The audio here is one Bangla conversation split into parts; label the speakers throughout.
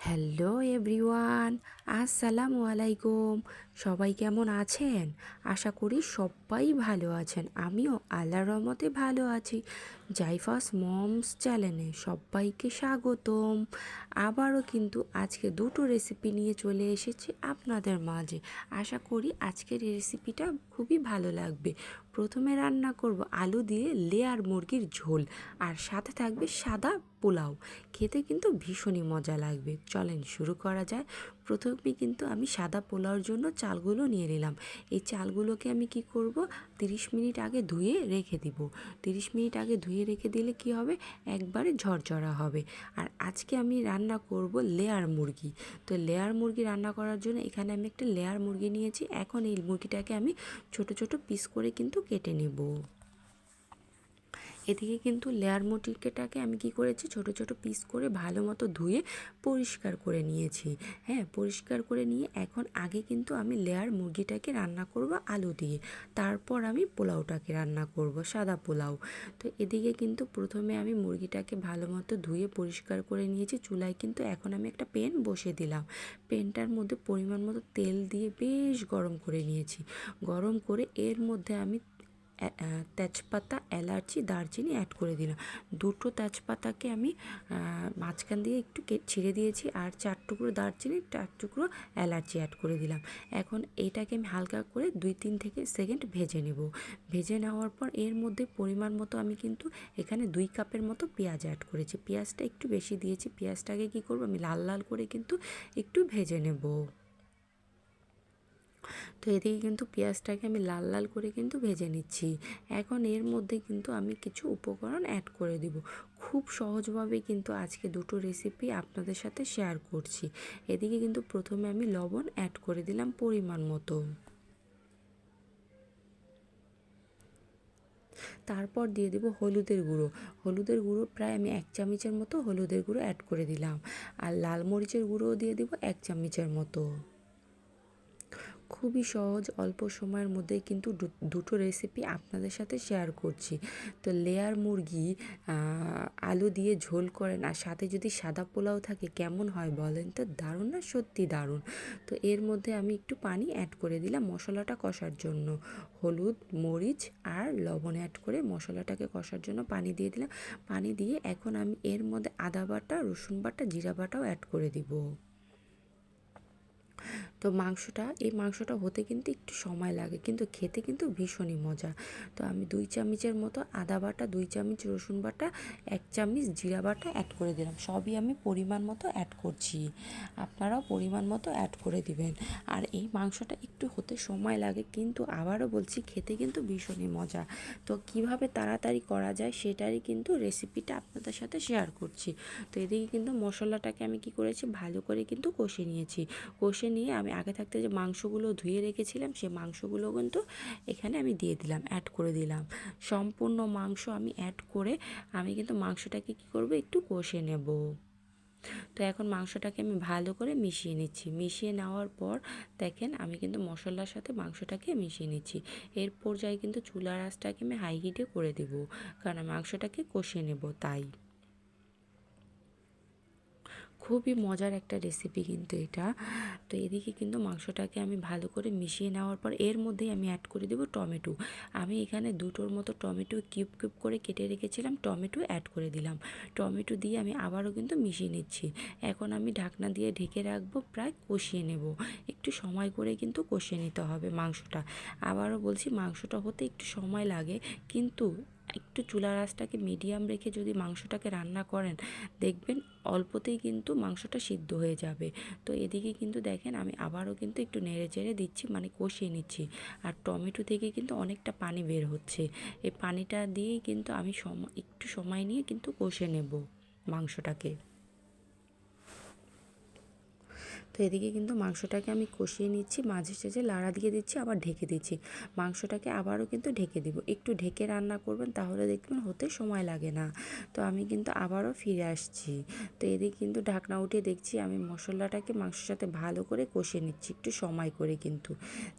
Speaker 1: হ্যালো এভরিওয়ান, আসসালামু আলাইকুম। সবাই কেমন আছেন? আশা করি সবাই ভালো আছেন। আমিও আল্লাহর রহমতে ভালো আছি। জাইফাস মমস চ্যানেলে সবাইকে স্বাগতম। আবারও কিন্তু আজকে দুটো রেসিপি নিয়ে চলে এসেছি আপনাদের মাঝে। আশা করি আজকের রেসিপিটা খুবই ভালো লাগবে। প্রথমে রান্না করব আলু দিয়ে লেয়ার মুরগির ঝোল আর সাথে থাকবে সাদা পোলাও। খেতে কিন্তু ভীষণই মজা লাগবে। চলেন শুরু করা যায়। প্রথমে কিন্তু আমি সাদা পোলাওর জন্য চালগুলো নিয়ে নিলাম। এই চালগুলোকে আমি কি করব? 30 মিনিট আগে ধুয়ে রেখে দিব। 30 মিনিট আগে ধুয়ে রেখে দিলে কি হবে? একবারে ঝরঝরা হবে। আর আজকে আমি রান্না করব লেয়ার মুরগি। তো লেয়ার মুরগি রান্না করার জন্য এখানে আমি একটা লেয়ার মুরগি নিয়েছি। এখন এই মুরগিটাকে আমি ছোট ছোট পিস করে কিন্তু কেটে নেব। এদিকে কিন্তু লেয়ার মুরগিটাকে আমি কি করেছি? ছোট ছোট পিস করে ভালো মতো ধুয়ে পরিষ্কার করে নিয়েছি। হ্যাঁ পরিষ্কার করে নিয়ে এখন আগে কিন্তু আমি লেয়ার মুরগিটাকে রান্না করব আলু দিয়ে। তারপর আমি পোলাওটাকে রান্না করব, সাদা পোলাও। তো এদিকে কিন্তু প্রথমে আমি মুরগিটাকে ভালো মতো ধুয়ে পরিষ্কার করে নিয়েছি। চুলায় কিন্তু এখন আমি একটা পেন বসিয়ে দিলাম। পেনটার মধ্যে পরিমাণ মতো তেল দিয়ে বেশ গরম করে নিয়েছি। গরম করে এর মধ্যে আমি তেজপাতা, এলাচি, দারচিনি অ্যাড করে দিলাম। দুটো তেজপাতাকে আমি মাঝখান দিয়ে একটু ছিঁড়ে দিয়েছি আর চার টুকরো দারচিনি, চার টুকরো এলাচি অ্যাড করে দিলাম। এখন এইটাকে আমি হালকা করে দুই তিন থেকে সেকেন্ড ভেজে নেব। ভেজে নেওয়ার পর এর মধ্যে পরিমাণ মতো আমি কিন্তু এখানে দুই কাপের মতো পেঁয়াজ অ্যাড করেছি। পেঁয়াজটা একটু বেশি দিয়েছি। পেঁয়াজটাকে কী করব? আমি লাল লাল করে কিন্তু একটু ভেজে নেব। তো এদিকে কিন্তু পেঁয়াজটাকে আমি লাল লাল করে কিন্তু ভেজে নিচ্ছি। এখন এর মধ্যে কিন্তু আমি কিছু উপকরণ অ্যাড করে দিব। খুব সহজভাবে কিন্তু আজকে দুটো রেসিপি আপনাদের সাথে শেয়ার করছি। এদিকে কিন্তু প্রথমে আমি লবণ অ্যাড করে দিলাম পরিমাণ মতো। তারপর দিয়ে দেবো হলুদের গুঁড়ো। হলুদের গুঁড়ো প্রায় আমি এক চামচের মতো হলুদের গুঁড়ো অ্যাড করে দিলাম। আর লাল মরিচের গুঁড়োও দিয়ে দেবো এক চামচের মতো। খুবই সহজ, অল্প সময়ের মধ্যে কিন্তু দুটো রেসিপি আপনাদের সাথে শেয়ার করছি। তো লেয়ার মুরগি আলু দিয়ে ঝোল করেন আর সাথে যদি সাদা পোলাও থাকে, কেমন হয় বলেন? তো দারুণ না? সত্যি দারুণ। তো এর মধ্যে আমি একটু পানি অ্যাড করে দিলাম মশলাটা কষার জন্য। হলুদ, মরিচ আর লবণ অ্যাড করে মশলাটাকে কষার জন্য পানি দিয়ে দিলাম। পানি দিয়ে এখন আমি এর মধ্যে আদা বাটা, রসুন বাটা, জিরা বাটাও অ্যাড করে দিব। তো মাংসটা, এই মাংসটা হতে কিন্তু একটু সময় লাগে, কিন্তু খেতে কিন্তু ভীষণই মজা। তো আমি দুই চামচের মতো আদা বাটা, দুই চামচ রসুন বাটা, এক চামচ জিরা বাটা অ্যাড করে দিলাম। সবই আমি পরিমাণ মতো অ্যাড করছি। আপনারাও পরিমাণ মতো অ্যাড করে দিবেন। আর এই মাংসটা একটু হতে সময় লাগে, কিন্তু আবারও বলছি, খেতে কিন্তু ভীষণই মজা। তো কীভাবে তাড়াতাড়ি করা যায় সেটারই কিন্তু রেসিপিটা আপনাদের সাথে শেয়ার করছি। তো এদিকে কিন্তু মশলাটাকে আমি কি করেছি, ভালো করে কিন্তু কষে নিয়েছি। কষে নিয়ে আমি আগে থাকতে যে মাংসগুলো ধুয়ে রেখেছিলাম, সে মাংসগুলো কিন্তু এখানে আমি দিয়ে দিলাম অ্যাড করে দিলাম। সম্পূর্ণ মাংস আমি অ্যাড করে আমি কিন্তু মাংসটাকে কী করব, একটু কষে নেব। তো এখন মাংসটাকে আমি ভালো করে মিশিয়ে নিচ্ছি। মিশিয়ে নেওয়ার পর দেখেন আমি কিন্তু মশলার সাথে মাংসটাকে মিশিয়ে নিচ্ছি। এর পর্যায়ে কিন্তু চুলার আঁচটাকে আমি হাই হিটে করে দেব, কারণ মাংসটাকে কষিয়ে নেব তাই। খুবই মজার একটা রেসিপি কিন্তু এটা। তো এদিকে কিন্তু মাংসটাকে আমি ভালো করে মিশিয়ে নেওয়ার পর এর মধ্যেই আমি অ্যাড করে দেবো টমেটো। আমি এখানে দুটোর মতো টমেটো কিউব কিউব করে কেটে রেখেছিলাম, টমেটো অ্যাড করে দিলাম। টমেটো দিয়ে আমি আবারও কিন্তু মিশিয়ে নিচ্ছি। এখন আমি ঢাকনা দিয়ে ঢেকে রাখব, প্রায় কষিয়ে নেব। একটু সময় করে কিন্তু কষিয়ে নিতে হবে মাংসটা। আবারও বলছি, মাংসটা হতে একটু সময় লাগে, কিন্তু একটু চুলার আঁচটাকে মিডিয়াম রেখে যদি মাংসটাকে রান্না করেন, দেখবেন অল্পতেই কিন্তু মাংসটা সিদ্ধ হয়ে যাবে। তো এদিকে কিন্তু দেখেন আমি আবারও কিন্তু একটু নেড়ে চেড়ে দিচ্ছি মানে কষিয়ে নিচ্ছি। আর টমেটো থেকে কিন্তু অনেকটা পানি বের হচ্ছে। এই পানিটা দিয়েই কিন্তু আমি সময় একটু সময় নিয়ে কিন্তু কষে নেব মাংসটাকে। তো এদিকে কিন্তু মাংসটাকে আমি কষিয়ে নিচ্ছি, মাঝে সাঝে লাড়া দিয়ে দিচ্ছি, আবার ঢেকে দিচ্ছি। মাংসটাকে আবারও কিন্তু ঢেকে দিব। একটু ঢেকে রান্না করবেন তাহলে দেখবেন হতে সময় লাগে না। তো আমি কিন্তু আবারও ফিরে আসছি। তো এদিকে কিন্তু ঢাকনা উঠে দেখছি, আমি মশলাটাকে মাংসের সাথে ভালো করে কষে নিচ্ছি, একটু সময় করে কিন্তু।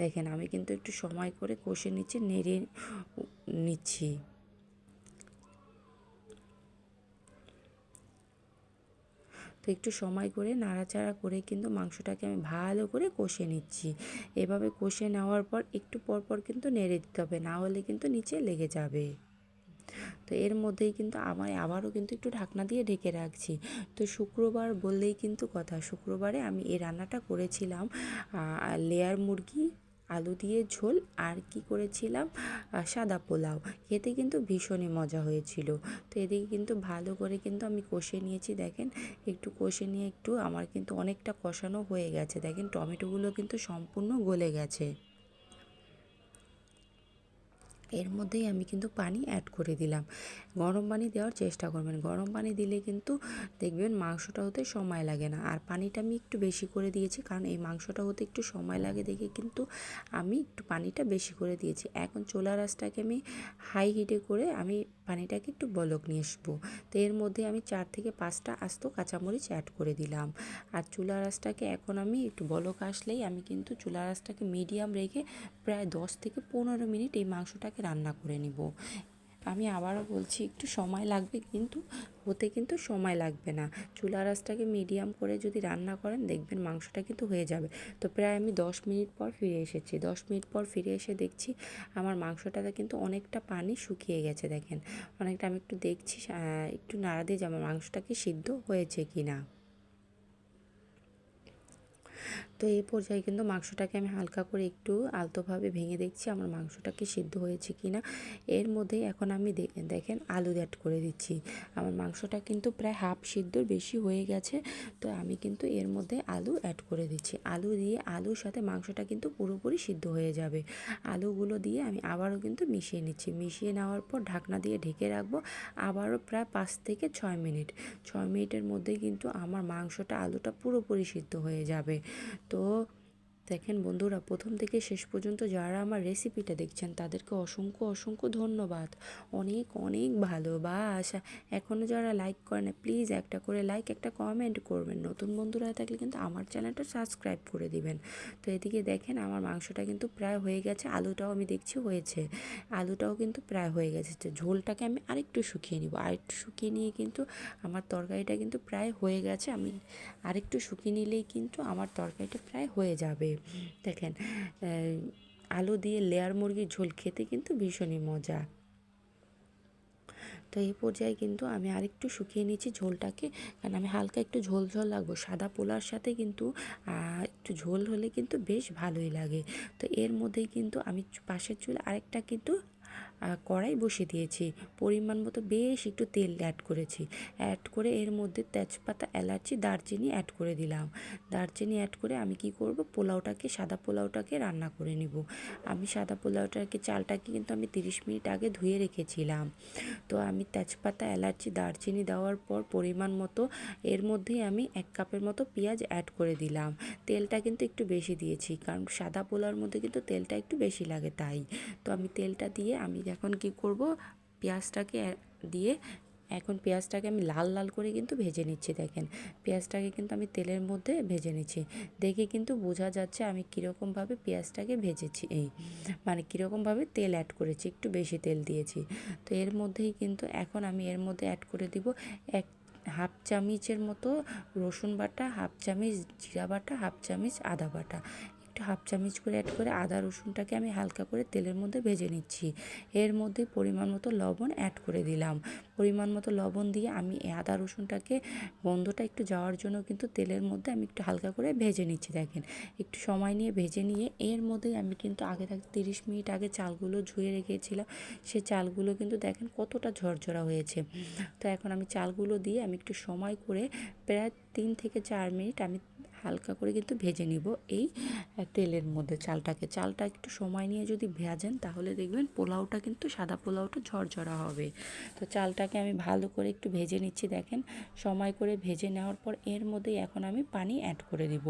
Speaker 1: দেখেন, আমি কিন্তু একটু সময় করে কষে নিচ্ছি, নেড়ে নিচ্ছি। তো একটু সময় করে নাড়াচাড়া করে কিন্তু মাংসটাকে আমি ভালো করে কষে নিচ্ছি। এভাবে কষে নেওয়ার পর একটু পর পর কিন্তু নেড়ে দিতে হবে, না হলে কিন্তু নিচে লেগে যাবে। তো এর মধ্যেই কিন্তু আমার আবারও কিন্তু একটু ঢাকনা দিয়ে ঢেকে রাখছি। তো শুক্রবার বললেই কিন্তু কথা, শুক্রবারে আমি এই রান্নাটা করেছিলাম লেয়ার মুরগি আলু দিয়ে ঝোল আর কি করেছিলাম? সাদা পোলাও। খেতে কিন্তু ভীষণই মজা হয়েছিল। তো এদিকে কিন্তু ভালো করে কিন্তু আমি কষে নিয়েছি, দেখেন। একটু কষে নিয়ে একটু আমার কিন্তু অনেকটা কষানো হয়ে গেছে। দেখেন টমেটোগুলো কিন্তু সম্পূর্ণ গলে গেছে। এর মধ্যেই আমি কিন্তু পানি অ্যাড করে দিলাম। গরম পানি দেওয়ার চেষ্টা করবেন। গরম পানি দিলে কিন্তু দেখবেন মাংসটা হতে সময় লাগে না। আর পানিটা আমি একটু বেশি করে দিয়েছি, কারণ এই মাংসটা হতে একটু সময় লাগে দেখে কিন্তু আমি একটু পানিটা বেশি করে দিয়েছি। এখন চোলা রাসটাকে আমি হাই হিটে করে আমি পানিটাকে একটু বলক নিয়ে আসব। তো এর মধ্যে আমি চার থেকে পাঁচটা আস্ত কাঁচামরিচ অ্যাড করে দিলাম। আর চুলা রাসটাকে এখন আমি একটু বলক আসলেই আমি কিন্তু চুলা রাসটাকে মিডিয়াম রেখে প্রায় দশ থেকে পনেরো মিনিট এই মাংসটাকে রান্না করে নিব। আমি আবারও বলছি, একটু সময় লাগবে কিন্তু, হতে কিন্তু সময় লাগবে না। চুলা রাসটাকে মিডিয়াম করে যদি রান্না করেন, দেখবেন মাংসটা কিন্তু হয়ে যাবে। তো প্রায় আমি দশ মিনিট পর ফিরে এসেছি। দশ মিনিট পর ফিরে এসে দেখছি, আমার মাংসটাতে কিন্তু অনেকটা পানি শুকিয়ে গেছে দেখেন। অনেকটা আমি একটু দেখছি একটু নাড়া দিয়ে যে আমার মাংসটা কি সিদ্ধ হয়েছে কি না তো এই পর্যায়ে কিন্তু মাংসটাকে আমি হালকা করে একটু আলতোভাবে ভেঙে দেখছি আমার মাংসটা কি সিদ্ধ হয়েছে কি না। এর মধ্যে এখন আমি দেখেন আলু অ্যাড করে দিচ্ছি। আমার মাংসটা কিন্তু প্রায় হাফ সিদ্ধর বেশি হয়ে গেছে, তো আমি কিন্তু এর মধ্যে আলু অ্যাড করে দিচ্ছি। আলু দিয়ে, আলুর সাথে মাংসটা কিন্তু পুরোপুরি সিদ্ধ হয়ে যাবে। আলুগুলো দিয়ে আমি আবারও কিন্তু মিশিয়ে নিচ্ছি। মিশিয়ে নেওয়ার পর ঢাকনা দিয়ে ঢেকে রাখব আবারও প্রায় পাঁচ থেকে ছয় মিনিট। ছয় মিনিটের মধ্যে কিন্তু আমার মাংসটা, আলুটা পুরোপুরি সিদ্ধ হয়ে যাবে। তো দেখেন বন্ধুরা, প্রথম থেকে শেষ পর্যন্ত যারা আমার রেসিপিটা দেখছেন, তাদেরকে অসংখ্য অসংখ্য ধন্যবাদ। অনেক অনেক ভালোবাসা। এখনও যারা লাইক করে না প্লিজ একটা করে লাইক একটা কমেন্ট করবেন। নতুন বন্ধুরা থাকলে কিন্তু আমার চ্যানেলটা সাবস্ক্রাইব করে দিবেন। তো এদিকে দেখেন, আমার মাংসটা কিন্তু প্রায় হয়ে গেছে, আলুটাও আমি দেখছি হয়েছে। আলুটাও কিন্তু প্রায় হয়ে গেছে। তো ঝোলটাকে আমি আরেকটু শুকিয়ে নিব। আরেকটু শুকিয়ে নিয়ে কিন্তু আমার তরকারিটা কিন্তু প্রায় হয়ে গেছে। আমি আরেকটু শুকিয়ে নিলেই কিন্তু আমার তরকারিটা প্রায় হয়ে যাবে। দেখেন আলু দিয়ে লেয়ার মুরগির ঝোল খেতে কিন্তু ভীষণই মজা। তো এই পর্যায়ে কিন্তু আমি আরেকটু শুকিয়ে নিয়েছি ঝোলটাকে, কারণ আমি হালকা একটু ঝোল ঝোল লাগবো। সাদা পোলার সাথে কিন্তু একটু ঝোল হলে কিন্তু বেশ ভালোই লাগে। তো এর মধ্যেই কিন্তু আমি পাশের চুল আরেকটা কিন্তু কড়াই বসিয়ে দিয়েছি। পরিমাণ মতো বেশ একটু তেল অ্যাড করেছি। অ্যাড করে এর মধ্যে তেজপাতা, এলাচি, দারচিনি অ্যাড করে দিলাম। দারচিনি অ্যাড করে আমি কি করব? পোলাওটাকে, সাদা পোলাওটাকে রান্না করে নিব। আমি সাদা পোলাওটাকে, চালটাকে কিন্তু আমি তিরিশ মিনিট আগে ধুয়ে রেখেছিলাম। তো আমি তেজপাতা, এলাচি, দারচিনি দেওয়ার পর পরিমাণ মতো এর মধ্যেই আমি এক কাপের মতো পেঁয়াজ অ্যাড করে দিলাম। তেলটা কিন্তু একটু বেশি দিয়েছি, কারণ সাদা পোলার মধ্যে কিন্তু তেলটা একটু বেশি লাগে তাই। তো আমি তেলটা দিয়ে আমি এখন কি করব? পেঁয়াজটাকে দিয়ে এখন পেঁয়াজটাকে আমি লাল লাল করে কিন্তু ভেজে নিচ্ছি, দেখেন। পেঁয়াজটাকে কিন্তু আমি তেলের মধ্যে ভেজে নিচ্ছি। দেখে কিন্তু বোঝা যাচ্ছে আমি কীরকমভাবে পেঁয়াজটাকে ভেজেছি, এই মানে কীরকমভাবে তেল অ্যাড করেছি, একটু বেশি তেল দিয়েছি। তো এর মধ্যেই কিন্তু এখন আমি এর মধ্যে অ্যাড করে দিব এক, হাফ চামচের মতো রসুন বাটা, হাফ চামচ জিরা বাটা, হাফ চামচ আদা বাটা। একটু হাফ চামচ করে অ্যাড করে আদা, রসুনটাকে আমি হালকা করে তেলের মধ্যে ভেজে নিচ্ছি। এর মধ্যে পরিমাণ মতো লবণ অ্যাড করে দিলাম। পরিমাণ মতো লবণ দিয়ে আমি আদা, রসুনটাকে গন্ধটা একটু যাওয়ার জন্য কিন্তু তেলের মধ্যে আমি একটু হালকা করে ভেজে নিচ্ছি, দেখেন। একটু সময় নিয়ে ভেজে নিয়ে এর মধ্যেই আমি কিন্তু আগে থাকতে তিরিশ মিনিট আগে চালগুলো ধুয়ে রেখেছিলাম। সে চালগুলো কিন্তু দেখেন কতটা ঝরঝরা হয়েছে। তো এখন আমি চালগুলো দিয়ে আমি একটু সময় করে প্রায় তিন থেকে চার মিনিট আমি হালকা করে কিন্তু ভেজে নিব এই তেলের মধ্যে চালটাকে। চালটা একটু সময় নিয়ে যদি ভেজেন তাহলে দেখবেন পোলাওটা কিন্তু সাদা পোলাওটা ঝরঝরা হবে। তো চালটাকে আমি ভালো করে একটু ভেজে নিচ্ছি দেখেন। সময় করে ভেজে নেওয়ার পর এর মধ্যেই এখন আমি পানি অ্যাড করে দিব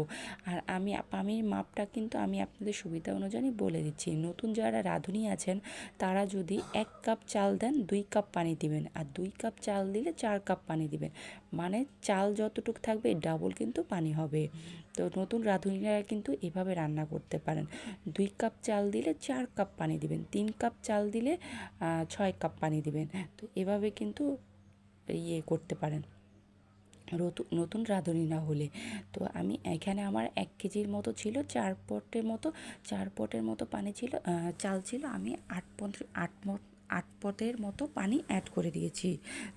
Speaker 1: আর আমি পানির মাপটা কিন্তু আমি আপনাদের সুবিধা অনুযায়ী বলে দিচ্ছি। নতুন যারা রাঁধুনি আছেন, তারা যদি এক কাপ চাল দেন, দুই কাপ পানি দিবেন। আর দুই কাপ চাল দিলে চার কাপ পানি দিবেন। মানে চাল যতটুকু থাকবে ডাবল কিন্তু পানি হবে। তো নতুন রাঁধুনিরা কিন্তু এভাবে রান্না করতে পারেন। দুই কাপ চাল দিলে চার কাপ পানি দিবেন, তিন কাপ চাল দিলে ছয় কাপ পানি দিবেন। তো এভাবে কিন্তু ইয়ে করতে পারেন। নতুন রাঁধুনি না হলে। তো আমি এখানে আমার এক কেজির মতো ছিল, চার পটের মতো, চার পটের মতো পানি ছিল চাল ছিল, আমি আট পট আট মত আট পটের মতো পানি অ্যাড করে দিয়েছি।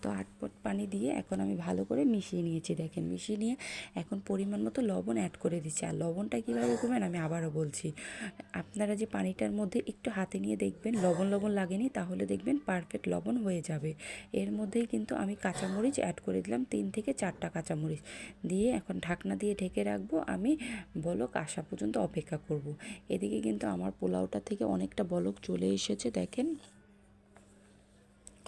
Speaker 1: তো আট পট পানি দিয়ে এখন আমি ভালো করে মিশিয়ে নিয়েছি, দেখেন। মিশিয়ে নিয়ে এখন পরিমাণ মতো লবণ অ্যাড করে দিচ্ছি। আর লবণটা কীভাবে করবেন আমি আবারও বলছি। আপনারা যে পানিটার মধ্যে একটু হাতে নিয়ে দেখবেন, লবণ লবণ লাগেনি, তাহলে দেখবেন পারফেক্ট লবণ হয়ে যাবে। এর মধ্যেই কিন্তু আমি কাঁচামরিচ অ্যাড করে দিলাম, তিন থেকে চারটা কাঁচামরিচ। দিয়ে এখন ঢাকনা দিয়ে ঢেকে রাখব। আমি বলক আসা পর্যন্ত অপেক্ষা করব। এদিকে কিন্তু আমার পোলাওটা থেকে অনেকটা বলক চলে এসেছে, দেখেন।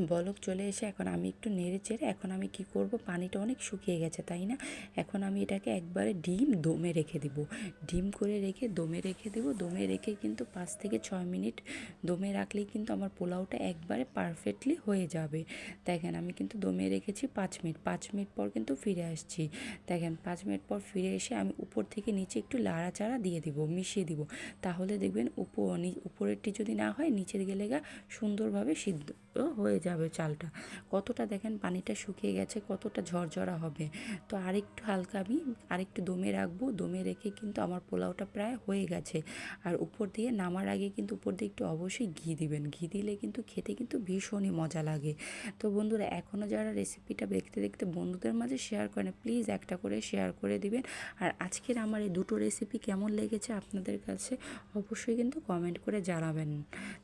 Speaker 1: বলক চলে এসে এখন আমি একটু নেড়ে চেড়ে এখন আমি কি করব? পানিটা অনেক শুকিয়ে গেছে, তাই না? এখন আমি এটাকে একবারে ডিম দমে রেখে দিব। ডিম করে রেখে দমে রেখে দিব। দমে রেখে কিন্তু পাঁচ থেকে ছয় মিনিট দমে রাখলেই কিন্তু আমার পোলাওটা একবারে পারফেক্টলি হয়ে যাবে। দেখেন আমি কিন্তু দমে রেখেছি পাঁচ মিনিট। পাঁচ মিনিট পর কিন্তু ফিরে আসছি। দেখেন পাঁচ মিনিট পর ফিরে এসে আমি উপর থেকে নিচে একটু লাড়াচাড়া দিয়ে দিব, মিশিয়ে দিব। তাহলে দেখবেন উপর উপরেরটি যদি না হয়, নিচের গেলে গা সুন্দরভাবে সিদ্ধ হয়ে যাবে চালটা। কতটা দেখেন পানিটা শুকিয়ে গেছে, কতটা ঝরঝরা হবে। তো আরেকটু হালকা আমি আরেকটু দমে রাখব। দমে রেখে কিন্তু আমার পোলাওটা প্রায় হয়ে গেছে। আর উপর দিয়ে নামার আগে কিন্তু উপর দিয়ে একটু অবশ্যই ঘি দিবেন। ঘি দিলে কিন্তু খেতে কিন্তু ভীষণই মজা লাগে। তো বন্ধুরা এখনও যারা রেসিপিটা দেখতে দেখতে বন্ধুদের মাঝে শেয়ার করেন, প্লিজ একটা করে শেয়ার করে দিবেন। আর আজকের আমার এই দুটো রেসিপি কেমন লেগেছে আপনাদের কাছে অবশ্যই কিন্তু কমেন্ট করে জানাবেন।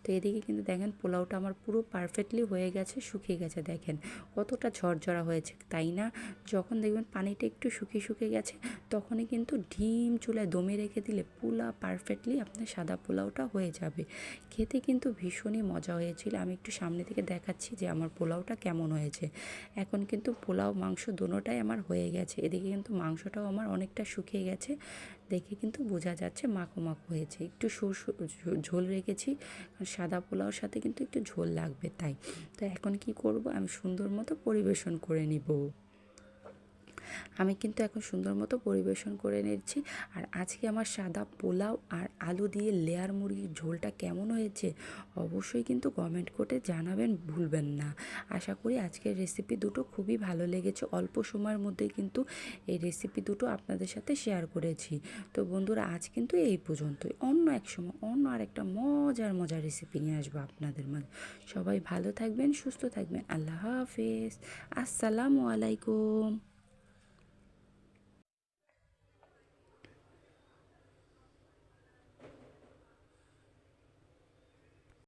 Speaker 1: তো এদিকে কিন্তু দেখেন পোলাওটা আমার পুরো পারফেক্টলি হয়ে গেছে, শুকিয়ে গেছে দেখেন। কতটা ঝরঝরা হয়েছে, তাই না? যখন দেখবেন পানিটা একটু শুকিয়ে শুকিয়ে গেছে, তখনই কিন্তু ডিম চুলায় দমে রেখে দিলে পোলা পারফেক্টলি আপনার সাদা পোলাওটা হয়ে যাবে। খেতে কিন্তু ভীষণই মজা হয়েছিল। আমি একটু সামনে থেকে দেখাচ্ছি যে আমার পোলাওটা কেমন হয়েছে। এখন কিন্তু পোলাও, মাংস দোনোটাই আমার হয়ে গেছে। এদিকে কিন্তু মাংসটাও আমার অনেকটা শুকিয়ে গেছে। দেখে কিন্তু বোঝা যাচ্ছে মাখো মাখো হয়েছে। একটু ঝোল রেখেছি, কারণ সাদা পোলাওর সাথে কিন্তু একটু ঝোল লাগবে তাই। তো এখন কি করব? আমি সুন্দর মতো পরিবেশন করে নিব। আমি কিন্তু এখন সুন্দর মতো পরিবেশন করে নিচ্ছি। আর আজকে আমার সাদা পোলাও আর আলু দিয়ে লেয়ার মুরগির ঝোলটা কেমন হয়েছে অবশ্যই কিন্তু কমেন্ট করে জানাবেন, ভুলবেন না। আশা করি আজকের রেসিপি দুটো খুবই ভালো লেগেছে। অল্প সময়ের মধ্যে কিন্তু এই রেসিপি দুটো আপনাদের সাথে শেয়ার করেছি। তো বন্ধুরা, আজ কিন্তু এই পর্যন্তই। অন্য এক সময় অন্য আর একটা মজার মজার রেসিপি নিয়ে আসব আপনাদের মাঝে। সবাই ভালো থাকবেন, সুস্থ থাকবেন। আল্লাহ হাফেজ। আসসালামু আলাইকুম।